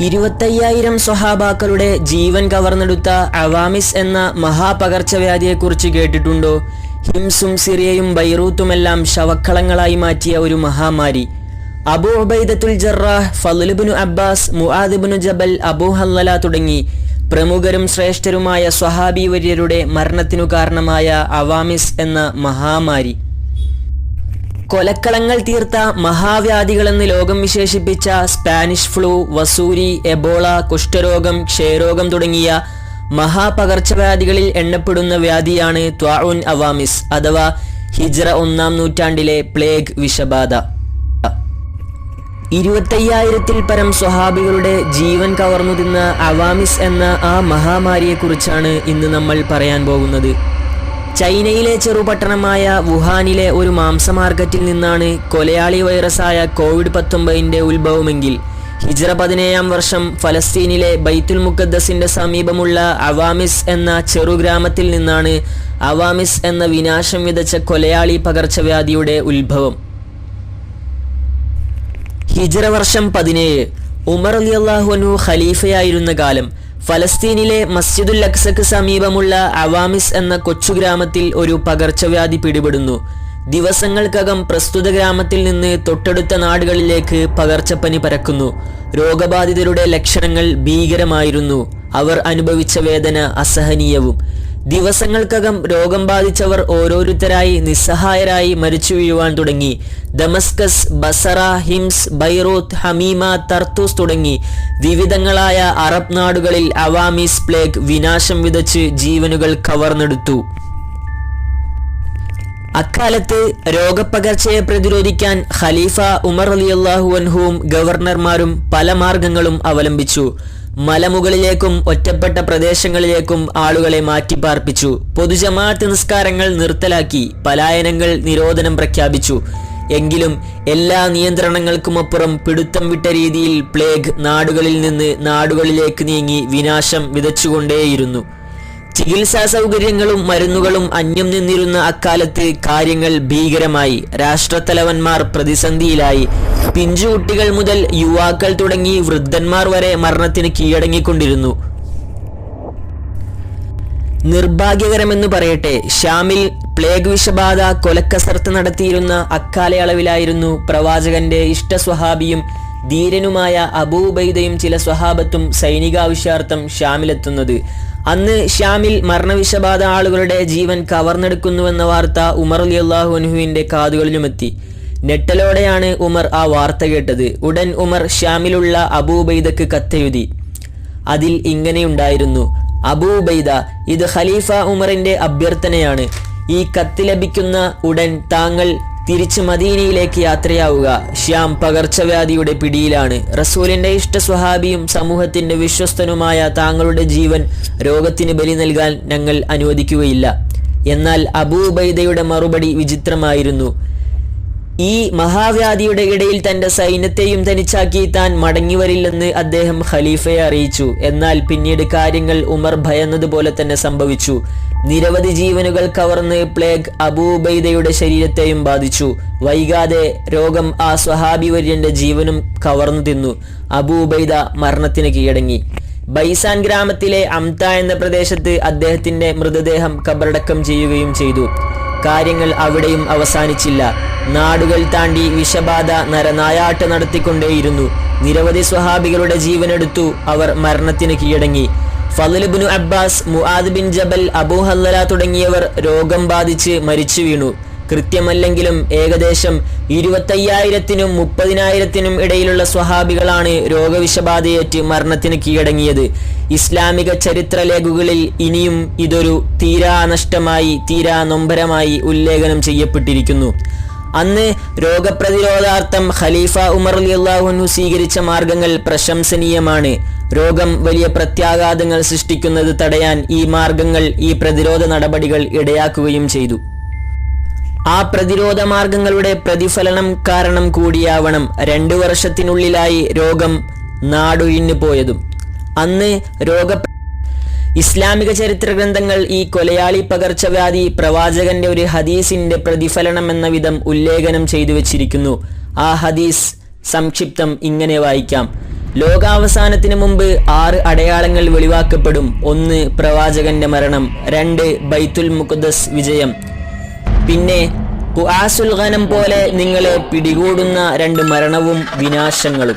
ഇരുപത്തയ്യായിരം സ്വഹാബാക്കളുടെ ജീവൻ കവർന്നെടുത്ത അവാമിസ് എന്ന മഹാപകർച്ചവ്യാധിയെക്കുറിച്ച് കേട്ടിട്ടുണ്ടോ? ഹിംസും സിറിയയും ബൈറൂത്തുമെല്ലാം ശവക്കളങ്ങളായി മാറ്റിയ ഒരു മഹാമാരി. അബു ഉബൈദത്തുൽ ജറാഹ് ഫലുബിനു അബ്ബാസ് മുആദിബിനു ജബൽ അബു ഹല്ലല തുടങ്ങി പ്രമുഖരും ശ്രേഷ്ഠരുമായ സ്വഹാബി വര്യരുടെ മരണത്തിനു കാരണമായ അവാമിസ് എന്ന മഹാമാരി. കൊലക്കളങ്ങൾ തീർത്ത മഹാവ്യാധികളെന്ന് ലോകം വിശേഷിപ്പിച്ച സ്പാനിഷ് ഫ്ലൂ വസൂരി എബോള കുഷ്ഠരോഗം ക്ഷയരോഗം തുടങ്ങിയ മഹാപകർച്ചവ്യാധികളിൽ എണ്ണപ്പെടുന്ന വ്യാധിയാണ് ത്വാഉൻ അവാമിസ് അഥവാ ഹിജ്റ ഒന്നാം നൂറ്റാണ്ടിലെ പ്ലേഗ് വിഷബാധ. ഇരുപത്തയ്യായിരത്തിൽ പരം സ്വഹാബികളുടെ ജീവൻ കവർന്നു തിന്ന അവാമിസ് എന്ന ആ മഹാമാരിയെക്കുറിച്ചാണ് ഇന്ന് നമ്മൾ പറയാൻ പോകുന്നത്. ചൈനയിലെ ചെറുപട്ടണമായ വുഹാനിലെ ഒരു മാംസ മാർക്കറ്റിൽ നിന്നാണ് കൊലയാളി വൈറസായ കോവിഡ് പത്തൊമ്പതിന്റെ ഉത്ഭവമെങ്കിൽ ഹിജ്റ പതിനേഴാം വർഷം ഫലസ്തീനിലെ ബൈത്തുൽ മുക്കദ്ദസിന്റെ സമീപമുള്ള അവാമിസ് എന്ന ചെറുഗ്രാമത്തിൽ നിന്നാണ് അവാമിസ് എന്ന വിനാശം വിതച്ച കൊലയാളി പകർച്ചവ്യാധിയുടെ ഉത്ഭവം. ഹിജ്റ വർഷം പതിനേഴ്. ഉമർ അലി അള്ളാഹുനു ഖലീഫയായിരുന്ന കാലം ഫലസ്തീനിലെ മസ്ജിദുൽ അക്സക്ക് സമീപമുള്ള അവാമിസ് എന്ന കൊച്ചു ഗ്രാമത്തിൽ ഒരു പകർച്ചവ്യാധി പിടിപെടുന്നു. ദിവസങ്ങൾക്കകം പ്രസ്തുത ഗ്രാമത്തിൽ നിന്ന് തൊട്ടടുത്ത നാടുകളിലേക്ക് പകർച്ചപ്പനി പരക്കുന്നു. രോഗബാധിതരുടെ ലക്ഷണങ്ങൾ ഭീകരമായിരുന്നു. അവർ അനുഭവിച്ച വേദന അസഹനീയവും. ദിവസങ്ങൾക്കകം രോഗം ബാധിച്ചവർ ഓരോരുത്തരായി നിസ്സഹായരായി മരിച്ചു വീഴുവാൻ തുടങ്ങി. Damascus Basra Homs Beirut Hameema Tartus തുടങ്ങി. വിവിധങ്ങളായ അറബ് നാടുകളിൽ അവാമിസ് പ്ലേഗ് വിനാശം വിതച്ച് ജീവനുകൾ കവർന്നെടുത്തു. അക്കാലത്ത് രോഗപ്പകർച്ചയെ പ്രതിരോധിക്കാൻ ഖലീഫ ഉമർ അലി അള്ളാഹു അൻഹുവും ഗവർണർമാരും പല മാർഗങ്ങളും അവലംബിച്ചു. മലമുകളിലേക്കും ഒറ്റപ്പെട്ട പ്രദേശങ്ങളിലേക്കും ആളുകളെ മാറ്റിപ്പാർപ്പിച്ചു. പൊതുജമാഅത്ത് നിസ്കാരങ്ങൾ നിർത്തലാക്കി പലായനങ്ങൾ നിരോധനം പ്രഖ്യാപിച്ചു. എങ്കിലും എല്ലാ നിയന്ത്രണങ്ങൾക്കുമപ്പുറം പിടുത്തം വിട്ട രീതിയിൽ പ്ലേഗ് നാടുകളിൽ നിന്ന് നാടുകളിലേക്ക് നീങ്ങി വിനാശം വിതച്ചുകൊണ്ടേയിരുന്നു. ചികിത്സാ സൗകര്യങ്ങളും മരുന്നുകളും അന്യം നിന്നിരുന്ന അക്കാലത്ത് കാര്യങ്ങൾ ഭീകരമായി. രാഷ്ട്രത്തലവന്മാർ പ്രതിസന്ധിയിലായി. പിഞ്ചുകുട്ടികൾ മുതൽ യുവാക്കൾ തുടങ്ങി വൃദ്ധന്മാർ വരെ മരണത്തിന് കീഴടങ്ങിക്കൊണ്ടിരുന്നു. നിർഭാഗ്യകരമെന്ന് പറയട്ടെ ഷാമിൽ പ്ലേഗ് വിഷബാധ കൊലക്കസർത്ത് നടത്തിയിരുന്ന അക്കാലയളവിലായിരുന്നു പ്രവാചകന്റെ ഇഷ്ടസ്വഹാബിയും ധീരനുമായ അബൂബൈദയും ചില സ്വഹാബത്തും സൈനികാവശ്യാർത്ഥം ഷാമിലെത്തുന്നത്. അന്ന് ഷ്യാമിൽ മരണവിഷബാധ ആളുകളുടെ ജീവൻ കവർന്നെടുക്കുന്നുവെന്ന വാർത്ത ഉമർ അലി അള്ളാഹുനുഹുവിന്റെ കാതുകളിലുമെത്തി. ഞെട്ടലോടെയാണ് ഉമർ ആ വാർത്ത കേട്ടത്. ഉടൻ ഉമർ ഷ്യാമിലുള്ള അബൂബൈദക്ക് കത്തെഴുതി. അതിൽ ഇങ്ങനെയുണ്ടായിരുന്നു. അബൂബൈദ ഇത് ഖലീഫ ഉമറിന്റെ അഭ്യർത്ഥനയാണ്. ഈ കത്ത് ലഭിക്കുന്ന ഉടൻ താങ്കൾ തിരിച്ച് മദീനയിലേക്ക് യാത്രയാവുക. ശ്യാം പകർച്ചവ്യാധിയുടെ പിടിയിലാണ്. റസൂലിന്റെ ഇഷ്ട സ്വഹാബിയും സമൂഹത്തിന്റെ വിശ്വസ്തനുമായ താങ്കളുടെ ജീവൻ രോഗത്തിന് ബലി നൽകാൻ ഞങ്ങൾ അനുവദിക്കുകയില്ല. എന്നാൽ അബൂബൈദയുടെ മറുപടി വിചിത്രമായിരുന്നു. ഈ മഹാവ്യാധിയുടെ ഇടയിൽ തന്റെ സൈന്യത്തെയും തനിച്ചാക്കി താൻ മടങ്ങിവരില്ലെന്ന് അദ്ദേഹം ഖലീഫയെ അറിയിച്ചു. എന്നാൽ പിന്നീട് കാര്യങ്ങൾ ഉമർ ഭയന്നതുപോലെ തന്നെ സംഭവിച്ചു. നിരവധി ജീവനുകൾ കവർന്ന് പ്ലേഗ് അബൂബൈദയുടെ ശരീരത്തെയും ബാധിച്ചു. വൈകാതെ രോഗം ആ സ്വഹാബി വര്യന്റെ ജീവനും കവർന്നു തിന്നു. അബൂബൈദ മരണത്തിന് കീഴടങ്ങി. ബൈസാൻ ഗ്രാമത്തിലെ അംത എന്ന പ്രദേശത്ത് അദ്ദേഹത്തിന്റെ മൃതദേഹം കബറടക്കം ചെയ്യുകയും ചെയ്തു. കാര്യങ്ങൾ അവിടെയും അവസാനിച്ചില്ല. നാടുകൾ താണ്ടി വിഷബാധ നരനായാട്ട് നടത്തിക്കൊണ്ടേയിരുന്നു. നിരവധി സ്വഹാബികളുടെ ജീവനെടുത്തു അവർ മരണത്തിന് കീഴടങ്ങി. ഫലുബിനു Abbas Muadh bin Jabal Abu ഹല്ലല തുടങ്ങിയവർ രോഗം ബാധിച്ച് മരിച്ചു വീണു. കൃത്യമല്ലെങ്കിലും ഏകദേശം ഇരുപത്തയ്യായിരത്തിനും മുപ്പതിനായിരത്തിനും ഇടയിലുള്ള സ്വഹാബികളാണ് രോഗവിഷബാധയേറ്റ് മരണത്തിന് കീഴടങ്ങിയത്. ഇസ്ലാമിക ചരിത്ര ലേഖകളിൽ ഇനിയും ഇതൊരു തീരാ നഷ്ടമായി തീരാ നൊമ്പരമായി ഉല്ലേഖനം ചെയ്യപ്പെട്ടിരിക്കുന്നു. അന്ന് രോഗപ്രതിരോധാർത്ഥം ഖലീഫ ഉമർ അലി അള്ളാഹുനു സ്വീകരിച്ച മാർഗങ്ങൾ പ്രശംസനീയമാണ്. രോഗം വലിയ പ്രത്യാഘാതങ്ങൾ സൃഷ്ടിക്കുന്നത് തടയാൻ ഈ മാർഗങ്ങൾ ഈ പ്രതിരോധ നടപടികൾ ഇടയാക്കുകയും ചെയ്തു. ആ പ്രതിരോധ മാർഗങ്ങളുടെ പ്രതിഫലനം കാരണം കൂടിയാവണം രണ്ടു വർഷത്തിനുള്ളിലായി രോഗം നാടൊഴിഞ്ഞു പോയതും. അന്ന് രോഗ ഇസ്ലാമിക ചരിത്ര ഗ്രന്ഥങ്ങൾ ഈ കൊലയാളി പകർച്ചവ്യാധി പ്രവാചകന്റെ ഒരു ഹദീസിന്റെ പ്രതിഫലനം എന്ന വിധം ഉല്ലേഖനം ചെയ്തു വച്ചിരിക്കുന്നു. ആ ഹദീസ് സംക്ഷിപ്തം ഇങ്ങനെ വായിക്കാം. ലോകാവസാനത്തിന് മുമ്പ് ആറ് അടയാളങ്ങൾ വെളിവാക്കപ്പെടും. ഒന്ന് പ്രവാചകന്റെ മരണം രണ്ട് ബൈത്തുൽ മുഖദ്ദസ് വിജയം. പിന്നെ ഖുആസുൽ ഖനം പോലെ നിങ്ങളെ പിടികൂടുന്ന രണ്ട് മരണവും വിനാശങ്ങളും.